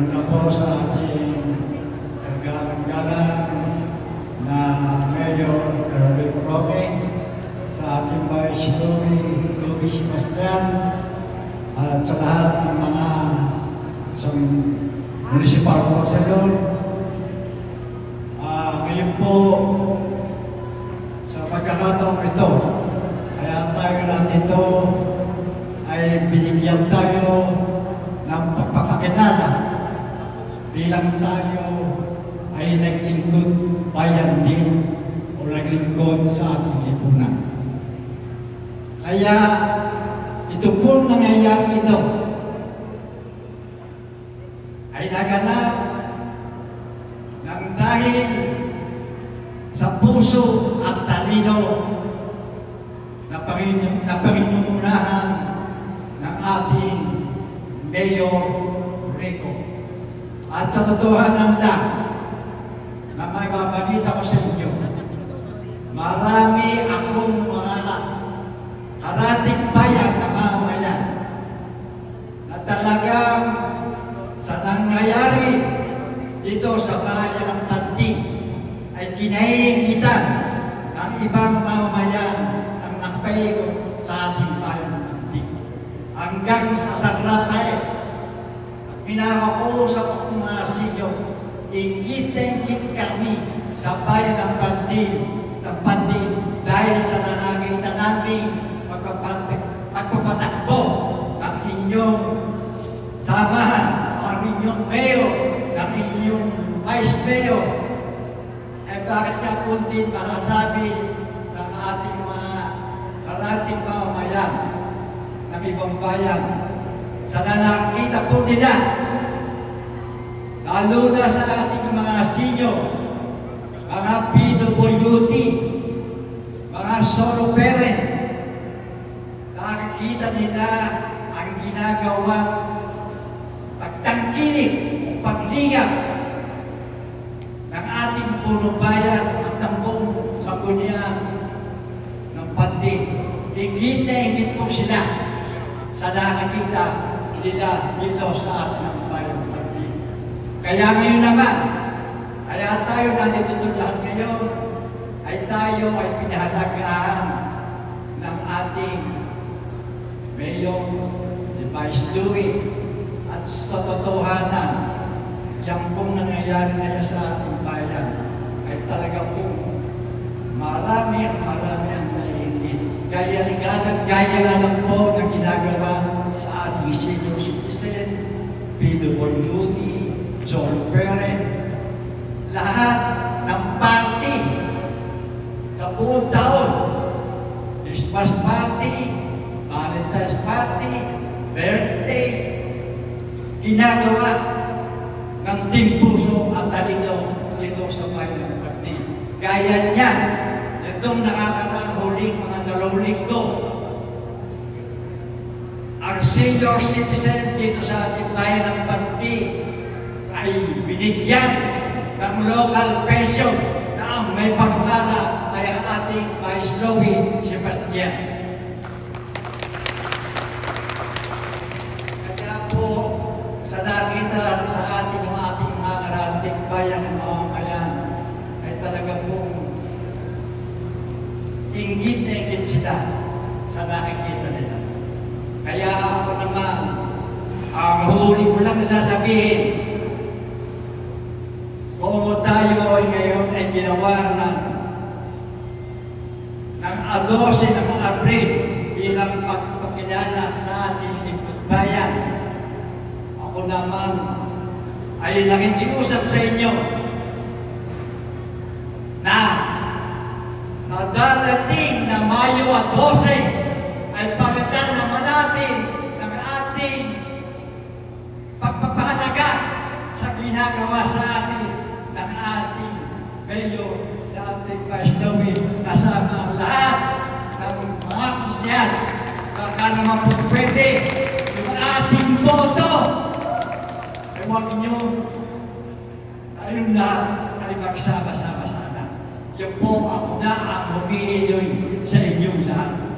Una po sa ating nagkakagana na Mayor Erwin Roque, sa ating Vice Lobby, Lobby Sebastian, at sa lahat ng mga sa municipal councilor. Uh, ngayon po, sa pagkakataong ito, bilang tayo ay naglingkod bayan din o naglingkod sa ating lipunan. Kaya ito po nangyayari ito ay naganap ng dahil sa puso at talino na, Panginoon, na Panginoonahan ng ating Mayor Rico. At sa totohanan lang, na may babalita ko sa inyo, marami akong mga karating bayan na mamayan na talagang sa nangyayari dito sa bayan ng Panti ay kinaingitan ng ibang mamamayan ng nakapaigo sa ating bayan ng Panti. Hanggang sa San Rafael, at pinakausap ako mga sinyo, ingit-ingit kami sa bayan ng Panti, ng Panti dahil sa nanangita namin pagpapatak- pagpapatakbo ng inyong samahan, ng inyong mayor, ng inyong vice mayor. Eh bakit nga din makasabi ng ating mga karating mamamayan ng ibang bayan sa nakakita po nila lalo na sa ating mga senior, mga PWD, mga solo parent, nakikita nila ang ginagawa pagtangkilik o paglingap ng ating puno bayan at ng buong sanggunian ng panding. Higit na higit po sila sa nakakita nila dito sa ating ng bayan. Kaya ngayon naman, kaya tayo nandito lahat ngayon, ay tayo ay pinahalagaan ng ating Mayor ni Vice at sa totohanan, yung pong nangyayari ngayon sa ating bayan ay talaga pong marami ang marami ang naiingit. Gaya, gaya, gaya nga lang po na ginagawa sa ating senior citizen, PWD, John Parent, lahat ng party sa buong taon, Christmas party, Valentine's party, birthday, ginagawa ng Team Puso at Talino dito sa bayan Pagdi. Gaya niya, itong nakakaraang huling mga dalawang linggo, ang senior citizen dito sa ating bayan ng Pagdi ay binigyan ng local pension na ang may panukala ay ang ating Vice Louis Sebastian. Kaya po, sa nakita sa ating mga ating mga karating bayan ng mamamayan, ay talaga pong inggit na inggit sila sa nakikita nila. Kaya ako naman, ang huli ko lang sasabihin, ay ngayon ay ginawa ng ng 12 ng Abril bilang pagpakilala sa ating lingkod bayan, ako naman ay nakikiusap sa inyo Na ating Vice Louis kasama ang lahat ng mga kusyal. Baka naman po pwede yung ating boto. Huwag niyo tayong lahat ay magsama-sama sana. Yan po ako na ang humihiloy sa inyong lahat.